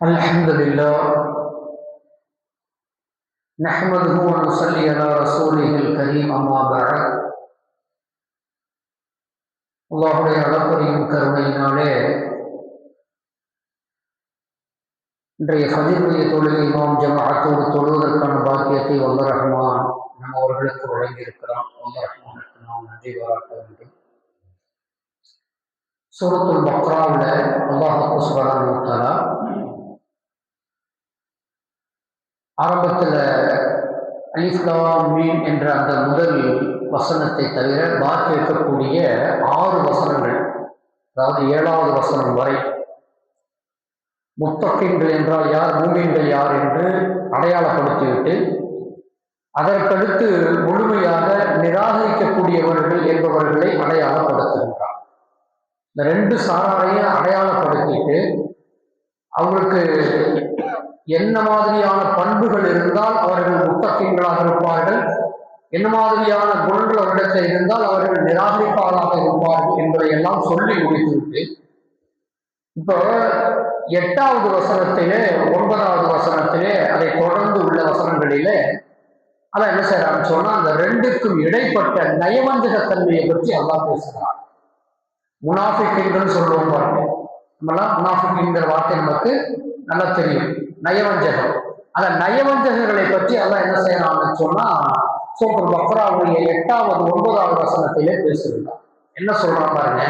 الحمد لله نحمده ونصلي على رسوله الكريم أما بعد அல்லாஹுடைய அளப்பரியும் கருணையினாலே இன்றைய பதிவுடைய தொழுகை இமாம் ஜமாஅத்தோடு தொழுவதற்கான பாக்கியத்தை வல்ல ரஹ்மான் நம்ம அவர்களுக்கு வழங்கியிருக்கிறான் வல்ல ரஹ்மானுக்கு நாம் நன்றி பாராட்ட வேண்டும் சூரத்துல் பக்ராவில் அல்லாஹு சுபரான் முத்தாலா ஆரம்பத்தில் அலிஃப்லா மீன் என்ற அந்த முதல் வசனத்தை தவிர பாக்கி இருக்கக்கூடிய ஆறு வசனங்கள் அதாவது ஏழாவது வசனம் வரை. முத்தக்கின்கள் என்றால் யார் மூமியங்கள் யார் என்று அடையாளப்படுத்திவிட்டு அதற்கடுத்து முழுமையாக நிராகரிக்கக்கூடியவர்கள் என்பவர்களை அடையாளப்படுத்துகின்றார் இந்த ரெண்டு சாராரையும் அடையாளப்படுத்திட்டு அவங்களுக்கு என்ன மாதிரியான பண்புகள் இருந்தால் அவர்கள் முத்தக்கின்களாக இருப்பார்கள். என்ன மாதிரியான குணங்கள் அவரிடத்தில் இருந்தால் அவர்கள் நிராகரிப்பாளராக இருப்பார்கள் என்பதை எல்லாம் சொல்லி முடித்துவிட்டு இப்போ எட்டாவது வசனத்திலே ஒன்பதாவது வசனத்திலே அதை தொடர்ந்து உள்ள வசனங்களிலே அதான் என்ன செய்யறான்னு சொன்னா அந்த ரெண்டுக்கும் இடைப்பட்ட நயவஞ்சகத்தன்மையை பற்றி அல்லாஹ் பேசுகிறார் முனாஃபிக்குன்னு சொல்லுவோம் பாருங்க. நம்மளாம் முனாஃபிக்குங்கிற வார்த்தை நமக்கு நல்லா தெரியும் நயவஞ்சகம் அந்த நயவஞ்சகங்களை பற்றி அல்லாஹ் என்ன செய்யறான்னு சொன்னா சூப்பர் பக்ராவுடைய எட்டாவது ஒன்பதாவது வசனத்திலே பேசுகிறார் என்ன சொல்றான் பாருங்க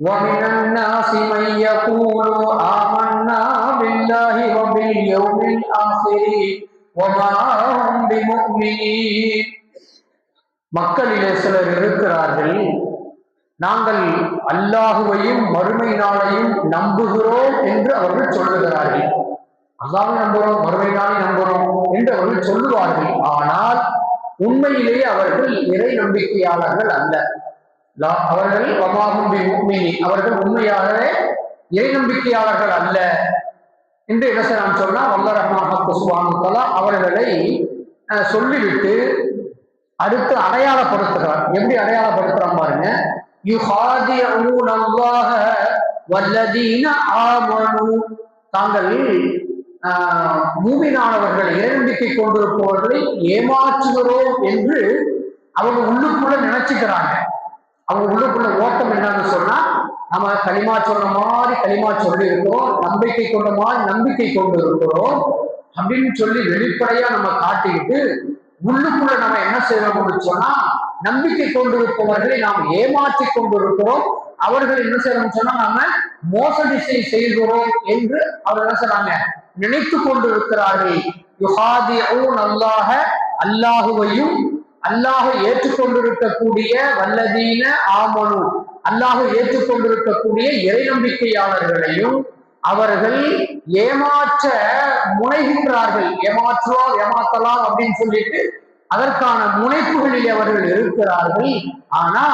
ومن الناس من يقول آمنا بالله وباليوم الآخر وما هم بمؤمنين மக்களிலே சிலர் இருக்கிறார்கள் நாங்கள் அல்லாஹுவையும் மறுமை நாளையும் நம்புகிறோம் என்று அவர்கள் சொல்லுகிறார்கள். அல்லாவை நம்புகிறோம் மறுமை நாளை நம்புகிறோம் என்று அவர்கள் சொல்லுவார்கள். ஆனால் உண்மையிலேயே அவர்கள் இறை நம்பிக்கையாளர்கள் அல்ல. அவர்கள் அவர்கள் உண்மையாகவே இறை நம்பிக்கையாளர்கள் அல்ல. என்று என்ன நான் சொன்னா வல்ல ரஹ்மான் அவர்களை சொல்லிவிட்டு அடுத்து அடையாளப்படுத்துகிறார். எப்படி அடையாளப்படுத்துறான் பாருங்க. யுஹாதியூன் அல்லாஹ வல்லதீன ஆமனு. தாங்கள் மூமினானவர்கள் இறைநம்பிக்கை கொண்டிருப்பவர்களை ஏமாற்றுகிறோம் என்று அவங்க உள்ளுக்குள்ள நினைச்சுக்கிறாங்க. அவங்க உள்ளுக்குள்ள ஓட்டம் என்னன்னு சொன்னா நம்ம களிமா சொன்ன மாதிரி களிமா சொல்லி இருக்கிறோம் நம்பிக்கை கொண்ட மாதிரி நம்பிக்கை கொண்டு இருக்கிறோம் அப்படின்னு சொல்லி வெளிப்படையா நம்ம காட்டிக்கிட்டு உள்ளுக்குள்ள நம்ம என்ன செய்யறோம்னு சொன்னா நம்பிக்கை கொண்டிருப்பவர்களை நாம் ஏமாற்றி கொண்டிருக்கிறோம். அவர்கள் என்ன செய்யறோம்னு சொன்னா நாம மோசடி செய்கிறோம் என்று அவர் என்ன செய்றாங்க? நினைத்து கொண்டிருக்கிறார்கள். யுகாதியூன் அல்லாஹ அல்லாஹுவையும் அல்லாஹ் ஏற்றுக்கொண்டிருக்கக்கூடிய வல்லதீன ஆமனு அல்லாஹ் ஏற்றுக்கொண்டிருக்கக்கூடிய இறை நம்பிக்கையாளர்களையும் அவர்கள் ஏமாற்ற முனைகின்றார்கள். ஏமாற்றுவார் ஏமாற்றலாம் அப்படின்னு சொல்லிட்டு அதற்கான முனைப்புகளில் அவர்கள் இருக்கிறார்கள். ஆனா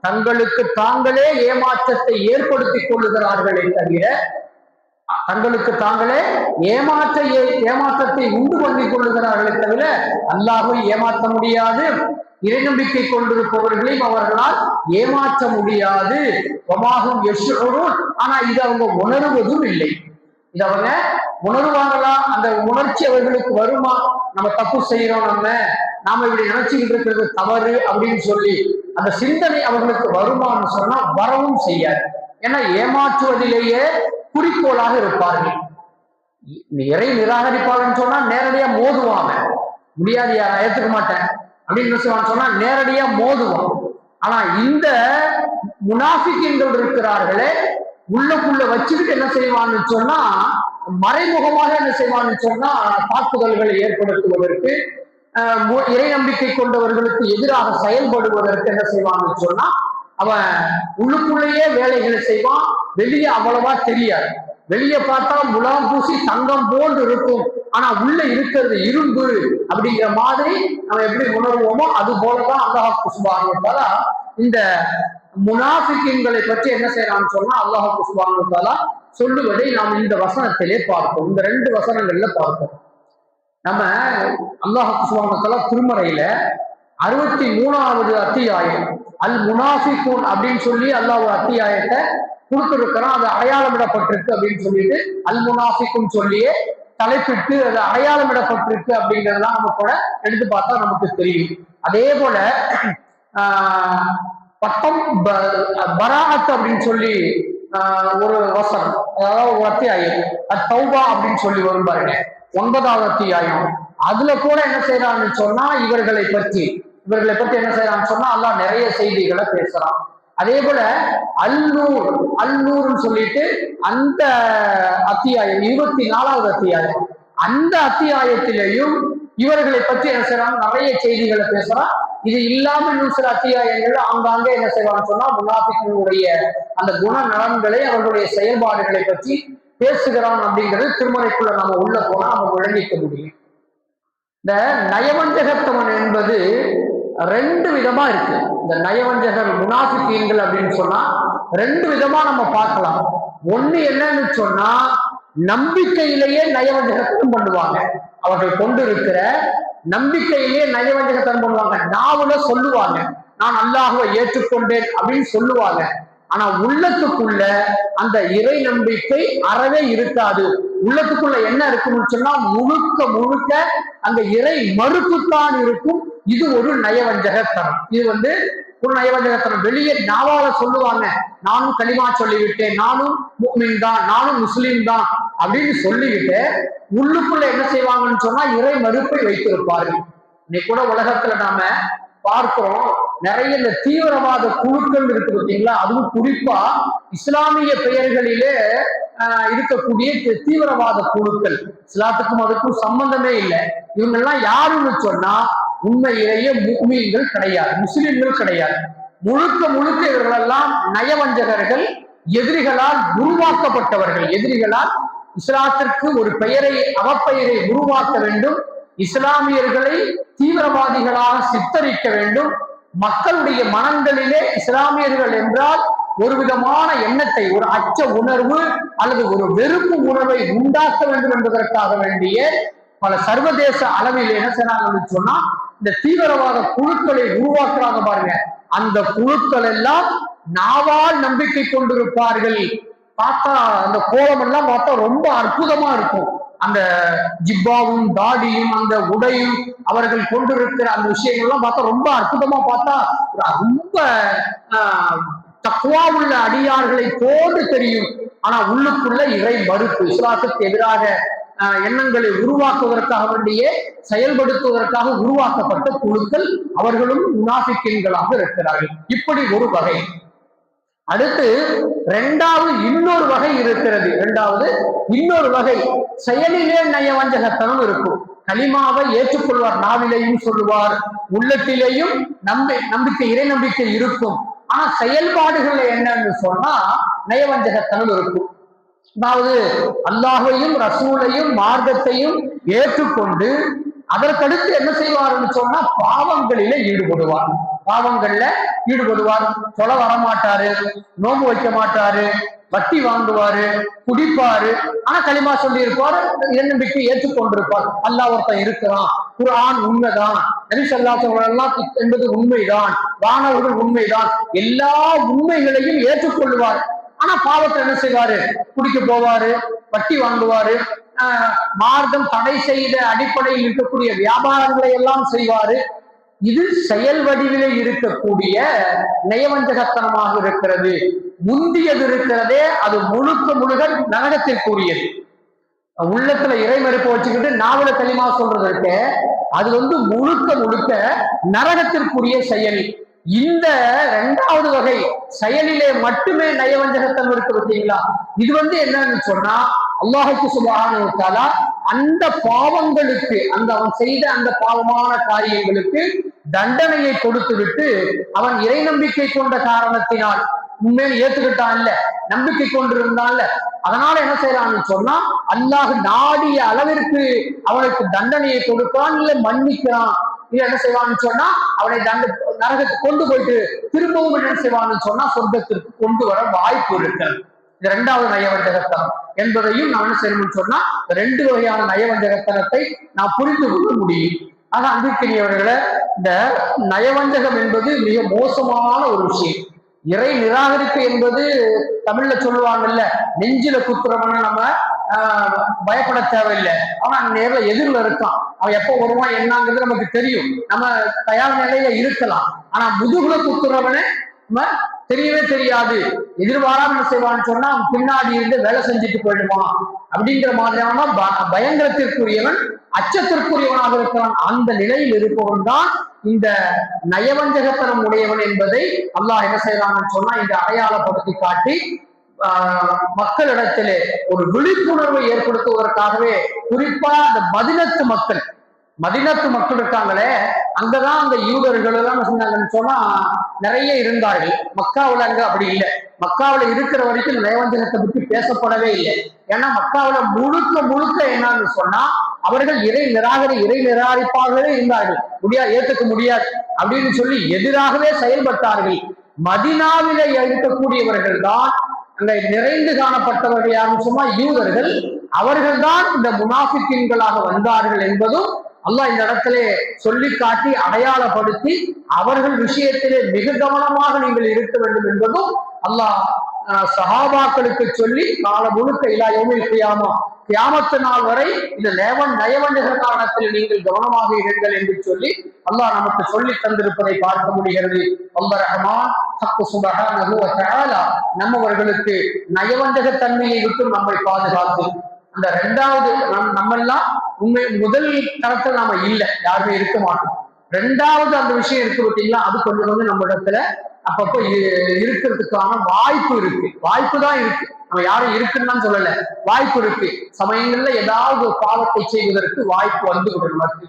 தங்களுக்கு தாங்களே ஏமாற்றத்தை ஏற்படுத்திக் கொள்ளுகிறார்களே தவிர தங்களுக்கு தாங்களே ஏமாற்ற ஏமாற்றத்தை உண்டு பண்ணிக் கொள்ளுகிறார்களே தவிர அல்லாஹை ஏமாற்ற முடியாது. இறைநம்பிக்கை கொண்டிருப்பவர்களையும் அவர்களால் ஏமாற்ற முடியாது. ஆனா இது அவங்க உணர்வதும் இல்லை. இது அவங்க உணர்வாங்களா? அந்த உணர்ச்சி அவர்களுக்கு வருமா? நம்ம தப்பு செய்யறோம் நம்ம. நாம இப்படி நினைச்சுக்கிட்டு இருக்கிறது தவறு அப்படின்னு சொல்லி அந்த சிந்தனை அவர்களுக்கு வருமான்னு சொன்னா வரவும் செய்யாது. ஏன்னா ஏமாற்றுவதிலேயே குறிக்கோளாக இருப்பார்கள். இறை நிராகரிப்பாளன்னு சொன்னா நேரடியா மோதுவாங்க முடியாது யார்? ஏத்துக்க மாட்டேன். அப்படின்னு சொன்னா நேரடியா மோதுவான். ஆனா இந்த முனாஃபிக்கின்கள் இருக்கிறார்களே உள்ளுக்குள்ள வச்சுக்கிட்டு என்ன செய்வான்னு சொன்னா மறைமுகமாக என்ன செய்வான்னு சொன்னா தாக்குதல்களை ஏற்படுத்துவதற்கு இறை நம்பிக்கை கொண்டவர்களுக்கு எதிராக செயல்படுவதற்கு என்ன செய்வான்னு சொன்னா அவன் உள்ளுக்குள்ளேயே வேலைகளை செய்வான் வெளியே அவ்வளவா தெரியாது. வெளியே பார்த்தா முலாம் பூசி தங்கம் போன்று இருக்கும். ஆனா உள்ள இருக்கிறது இரும்பு அப்படிங்கிற மாதிரி நம்ம எப்படி உணர்வோமோ அது போலதான் அல்லாஹ் குசுபானுத்தாலா இந்த முனாஃபிக்கின்களை பற்றி என்ன செய்யறான்னு சொன்னா அல்லாஹ் குசுபானுத்தாலா சொல்லுவதை நாம் இந்த வசனத்திலே பார்ப்போம். இந்த ரெண்டு வசனங்கள்ல பார்ப்போம். நம்ம அல்லாஹ் குசுபானுத்தாலா திருமறையில அறுபத்தி மூணாவது அத்தியாயம் அல் முனாஃபிகூன் அப்படின்னு சொல்லி அல்லாஹ் ஒரு அத்தியாயத்தை கொடுத்துருக்கிறான். அது அடையாளமிடப்பட்டிருக்கு அப்படின்னு சொல்லிட்டு அல் முனாஃபிக்குன்னு சொல்லியே தலைப்பிட்டு அது அடையாளமிடப்பட்டிருக்கு அப்படிங்கிறதெல்லாம் நம்ம கூட எடுத்து பார்த்தா நமக்கு தெரியும். அதே போல ஆஹ், பட்டம் பராஹத் அப்படின்னு சொல்லி ஆஹ், ஒரு வசனம் அதாவது ஒரு அத்தியாயம். அத்தௌபா அப்படின்னு சொல்லி வரும் பாருங்க. ஒன்பதாவது அத்தியாயம். அதுல கூட என்ன செய்யறான்னு சொன்னா இவர்களை பற்றி இவர்களை பற்றி என்ன செய்யறான்னு சொன்னா அல்லாஹ் நிறைய செய்திகளை பேசுறான். அதே போல அல்லூர் அல்லூர்னு சொல்லிட்டு அந்த அத்தியாயம் இருபத்தி நாலாவது அத்தியாயம். அந்த அத்தியாயத்திலையும் இவர்களை பற்றி என்ன செய்யறாங்க நிறைய செய்திகளை பேசுறான். இது இல்லாம இன்னும் சில அத்தியாயங்கள் ஆங்காங்கே என்ன செய்வான்னு சொன்னா முனாஃபிகளுடைய அந்த குண நலன்களை அவர்களுடைய செயல்பாடுகளை பற்றி பேசுகிறான் அப்படிங்கிறது திருமலைக்குள்ள நம்ம உள்ள போனா நம்ம விளங்கிக்க முடியும். இந்த நயவஞ்சகத்தவன் என்பது ரெண்டு விதமா இருக்கு. இந்த நயவஞ்சகர் முனாஃபிகீன்கள் அப்படின்னு சொன்னா ரெண்டு விதமா நம்ம பார்க்கலாம். ஒண்ணு என்னன்னு சொன்னா நம்பிக்கையிலேயே நயவஞ்சகத்தும் பண்ணுவாங்க. அவர்கள் கொண்டு இருக்கிற நம்பிக்கையிலேயே நயவஞ்சகத்தனம் பண்ணுவாங்க. நாவல சொல்லுவாங்க. நான் அல்லாஹுவை ஏற்றுக்கொண்டேன் அப்படின்னு சொல்லுவாங்க. ஆனா உள்ளத்துக்குள்ள அந்த இறை நம்பிக்கை அறவே இருக்காது. உள்ளத்துக்குள்ள என்ன இருக்கும்னு சொன்னா முழுக்க முழுக்க அந்த இறை மறுப்புத்தான் இருக்கும். இது ஒரு நயவஞ்சகத்தனம். இது வந்து ஒரு நயவஞ்சகத்தனம். வெளியே நாவால சொல்லுவாங்க நானும் களிமா சொல்லிவிட்டேன். நானும் முக்மின் தான். நானும் முஸ்லீம் தான். அப்படின்னு சொல்லிவிட்டு உள்ளுக்குள்ள என்ன செய்வாங்கன்னு சொன்னா இறை மறுப்பை வைத்திருப்பார்கள். இன்னைக்கு கூட உலகத்துல நாம பார்க்கிறோம் நிறைய இந்த தீவிரவாத குழுக்கள் இருக்கு பார்த்தீங்களா அதுவும் குறிப்பா இஸ்லாமிய பெயர்களிலே இருக்கக்கூடிய தீவிரவாத குழுக்கள். இஸ்லாத்துக்கும் அதுக்கும் சம்பந்தமே இல்லை. இவங்கெல்லாம் யாருன்னு சொன்னா உண்மையிலேயே முஸ்லீம்கள் கிடையாது. முஸ்லிம்கள் கிடையாது. முழுக்க முழுக்க இவர்களெல்லாம் நயவஞ்சகர்கள் எதிரிகளால் உருவாக்கப்பட்டவர்கள். எதிரிகளால் இஸ்லாத்திற்கு ஒரு பெயரை அவப்பெயரை உருவாக்க வேண்டும். இஸ்லாமியர்களை தீவிரவாதிகளாக சித்தரிக்க வேண்டும். மக்களுடைய மனங்களிலே இஸ்லாமியர்கள் என்றால் ஒரு விதமான எண்ணத்தை ஒரு அச்ச உணர்வு அல்லது ஒரு வெறுப்பு உணர்வை உண்டாக்க வேண்டும் என்பதற்காக வேண்டிய பல சர்வதேச அளவில் என்ன செய்யறாங்க சொன்னா இந்த தீவிரவாத குழுக்களை உருவாக்குறாங்க பாருங்க. அந்த குழுக்கள் எல்லாம் நாவால் நம்பிக்கை கொண்டிருப்பார்கள். பார்த்தா அந்த கோலம் எல்லாம் பார்த்தா ரொம்ப அற்புதமா இருக்கும். அந்த ஜிப்பாவும் தாடியும் அந்த உடையும் அவர்கள் கொண்டிருக்கிற அந்த விஷயங்கள்லாம் பார்த்தா ரொம்ப அற்புதமா பார்த்தா ரொம்ப தக்குவா உள்ள அடியார்களை போன்று தெரியும். ஆனா உள்ளுக்குள்ள இறை மறுப்பு. இஸ்லாத்துக்கு எதிராக ஆஹ், எண்ணங்களை உருவாக்குவதற்காக வேண்டியே செயல்படுத்துவதற்காக உருவாக்கப்பட்ட குழுக்கள் அவர்களும் முனாஃபிக்கின்களாக இருக்கிறார்கள். இப்படி ஒரு வகை. அடுத்து இரண்டாவது இன்னொரு வகை இருக்கிறது. இரண்டாவது இன்னொரு வகை. செயலிலே நயவஞ்சகத்தனம் இருக்கும். கலிமாவை ஏற்றுக்கொள்வார். நாவிலேயும் சொல்லுவார். உள்ளத்திலேயும் நம்பி நம்பிக்கை இறை நம்பிக்கை இருக்கும். ஆனா செயல்பாடுகள் என்னன்னு சொன்னா நயவஞ்சகத்தனம் இருக்கும். அதாவது அல்லாஹையும் ரசூலையும் மார்க்கத்தையும் ஏற்றுக்கொண்டு அதற்கடுத்து என்ன செய்வார்னு சொன்னா பாவங்களில ஈடுபடுவார். பாவங்கள்ல ஈடுபடுவார். தொலை வரமாட்டாரு நோம்பு வைக்க மாட்டாரு வட்டி வாங்குவாரு குடிப்பாரு. ஆனா களிமா சொல்லி இருப்பார் நம்பிக்கை ஏற்றுக்கொண்டிருப்பார். அல்லாஹ் ஒருத்தன் இருக்கிறான். குரான் உண்மைதான். நபி எல்லாம் என்பது உண்மைதான். வானவர்கள் உண்மைதான். எல்லா உண்மைகளையும் ஏற்றுக்கொள்வார். ஆனா பாவத்தை என்ன செய்வாரு? குடிக்க போவாரு வட்டி வாங்குவாரு ஆஹ் மார்க்கம் தடை செய்த அடிப்படையில் இருக்கக்கூடிய வியாபாரங்களை எல்லாம் செய்வாரு. இது செயல் வடிவிலே இருக்கக்கூடிய நயவஞ்சகத்தனமாக இருக்கிறது. முந்தியது இருக்கிறதே அது முழுக்க முழுக நரகத்திற்குரியது உள்ளத்துல இறைமறுப்பு வச்சுக்கிட்டு நாவல தெளிமா சொல்றது இருக்கு அது வந்து முழுக்க முழுக்க நரகத்திற்குரிய செயல். இந்த இரண்டாவது வகை செயலிலே மட்டுமே நயவஞ்சகத்தனம் இருக்கு பார்த்தீங்களா? இது வந்து என்னன்னு சொன்னா அல்லாஹுக்கு சுபஹானுவத்தாலா அந்த பாவங்களுக்கு அந்த அவன் செய்த அந்த பாவமான காரியங்களுக்கு தண்டனையை கொடுத்து விட்டு அவன் இறை நம்பிக்கை கொண்ட காரணத்தினால் உண்மையில ஏத்துக்கிட்டான் இல்ல நம்பிக்கை கொண்டிருந்தான்ல. அதனால என்ன செய்யறான்னு சொன்னா அல்லாஹ் நாடிய அளவிற்கு அவனுக்கு தண்டனையை கொடுப்பான் இல்ல மன்னிக்கிறான். இல்ல என்ன செய்வான்னு சொன்னா அவனை தண்ட நரகத்துக்கு கொண்டு போயிட்டு திரும்பவும் என்ன செய்வான்னு சொன்னா சொர்க்கத்திற்கு கொண்டு வர வாய்ப்பு இருக்கு இது ரெண்டாவது நயவஞ்சகத்தனம். என்பதையும் நான் என்ன செய்யணும்னு சொன்னா ரெண்டு வகையான நயவஞ்சகத்தனத்தை நான் புரிந்து கொள்ள முடியும். ஆக அன்பிற்கினியவர்களே இந்த நயவஞ்சகம் என்பது மிக மோசமான ஒரு விஷயம். இறை நிராகரிப்பு என்பது தமிழ்ல சொல்லுவாங்கல்ல நெஞ்சில குத்துறவன நம்ம ஆஹ், பயப்பட தேவையில்லை. அவன் நேர்ல எதிரில் இருக்கான். அவன் எப்போ வருவான் என்னங்கிறது நமக்கு தெரியும். நம்ம தயார் நிலையில இருக்கலாம். ஆனா முதுகுல குத்துறவனை நம்ம தெரியவே தெரியாது. எதிர்பாராம என்ன செய்வான்னு சொன்னா அவன் பின்னாடி இருந்து வேலை செஞ்சுட்டு போயிடுமா? அப்படிங்கிற மாதிரியான ப- பயங்கரத்திற்குரியவன் அச்சத்திற்குரியவனாக இருக்கிறான் அந்த நிலையில் இருப்பவன் தான் இந்த நயவஞ்சகத்தனம் உடையவன் என்பதை அல்லாஹ் என்ன செய்யறான்னு சொன்னா இந்த அடையாளப்படுத்தி காட்டி ஆஹ், மக்களிடத்திலே ஒரு விழிப்புணர்வை ஏற்படுத்துவதற்காகவே குறிப்பா அந்த மதினத்து மக்கள் மதினத்து மக்கள் இருக்காங்களே அங்கதான் அந்த யூதர்கள் எல்லாம் சொன்னாங்கன்னு சொன்னா நிறைய இருந்தார்கள். மக்காவில் அங்க அப்படி இல்லை. மக்காவில் இருக்கிற வரைக்கும் இந்த நயவஞ்சகத்தை பற்றி பேசப்படவே இல்லை. ஏன்னா மக்காவில் முழுக்க முழுக்க என்னன்னு சொன்னா அவர்கள் இறை நிராகரி இறை நிராகரிப்பாகவே இருந்தார்கள். முடியாது ஏத்துக்க முடியாது. அப்படின்னு சொல்லி எதிராகவே செயல்பட்டார்கள். மதினாவில இருக்கக்கூடியவர்கள் தான் அங்க நிறைந்து காணப்பட்டவர்கள் யாருன்னு சொன்னா யூதர்கள். அவர்கள்தான் இந்த முனாஃபிக்கின்களாக வந்தார்கள் என்பதும் அல்லாஹ் இந்த இடத்திலே சொல்லி காட்டி அடையாளப்படுத்தி அவர்கள் விஷயத்திலே மிக கவனமாக நீங்கள் இருக்க வேண்டும் என்பதும் அல்லாஹ் ஆஹ், சஹாபாக்களுக்கு சொல்லி கால முழுக்க இலா யோமில் கியாமா கியாமத்து நாள் வரை இந்த நேவன் நயவஞ்சக காரணத்தில் நீங்கள் கவனமாக இருங்கள் என்று சொல்லி அல்லாஹ் நமக்கு சொல்லி தந்திருப்பதை பார்க்க முடிகிறது. அல்ல ரஹமான் ஹக்கு சுபஹானஹு நம்மவர்களுக்கு நயவஞ்சக தன்மையை விட்டு நம்மை பாதுகாத்து அந்த ரெண்டாவது நம்ம எல்லாம் உண்மை முதல் தரத்துல நாம இல்லை. யாருமே இருக்க மாட்டோம். ரெண்டாவது அந்த விஷயம் இருக்கு பார்த்தீங்களா? அது கொஞ்சம் கொஞ்சம் நம்ம இடத்துல அப்பப்போ இருக்கிறதுக்கான வாய்ப்பு இருக்கு. வாய்ப்பு தான் இருக்கு. நம்ம யாரும் இருக்குன்னு தான் சொல்லல. வாய்ப்பு இருக்கு. சமயங்கள்ல ஏதாவது ஒரு பாவத்தை செய்வதற்கு வாய்ப்பு வந்து கொண்டு நமக்கு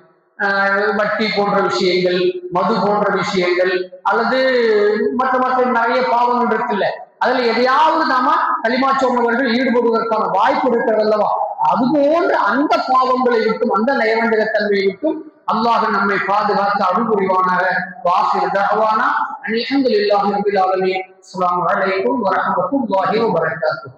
வட்டி போன்ற விஷயங்கள் மது போன்ற விஷயங்கள் அல்லது மற்ற மற்ற நிறைய பாவங்கள் இருக்குல்ல. அதுல எதையாவது நாம களிமா சொன்னவர்கள் ஈடுபடுவதற்கான வாய்ப்பு இருக்கிறது அல்லவா? அது போன்ற அந்த பாவங்களை விட்டும் அந்த நயவஞ்சக தன்மையை விட்டும் அல்லாஹ் நம்மை பாதுகாத்து அருள் புரிவானாக. வாசிர் தகவானா அல்ஹம்துலில்லாஹி ரபில் அஸ்லாம் அஸ்ஸலாமு அலைக்கும் வாகியும் வபரகாத்துஹு.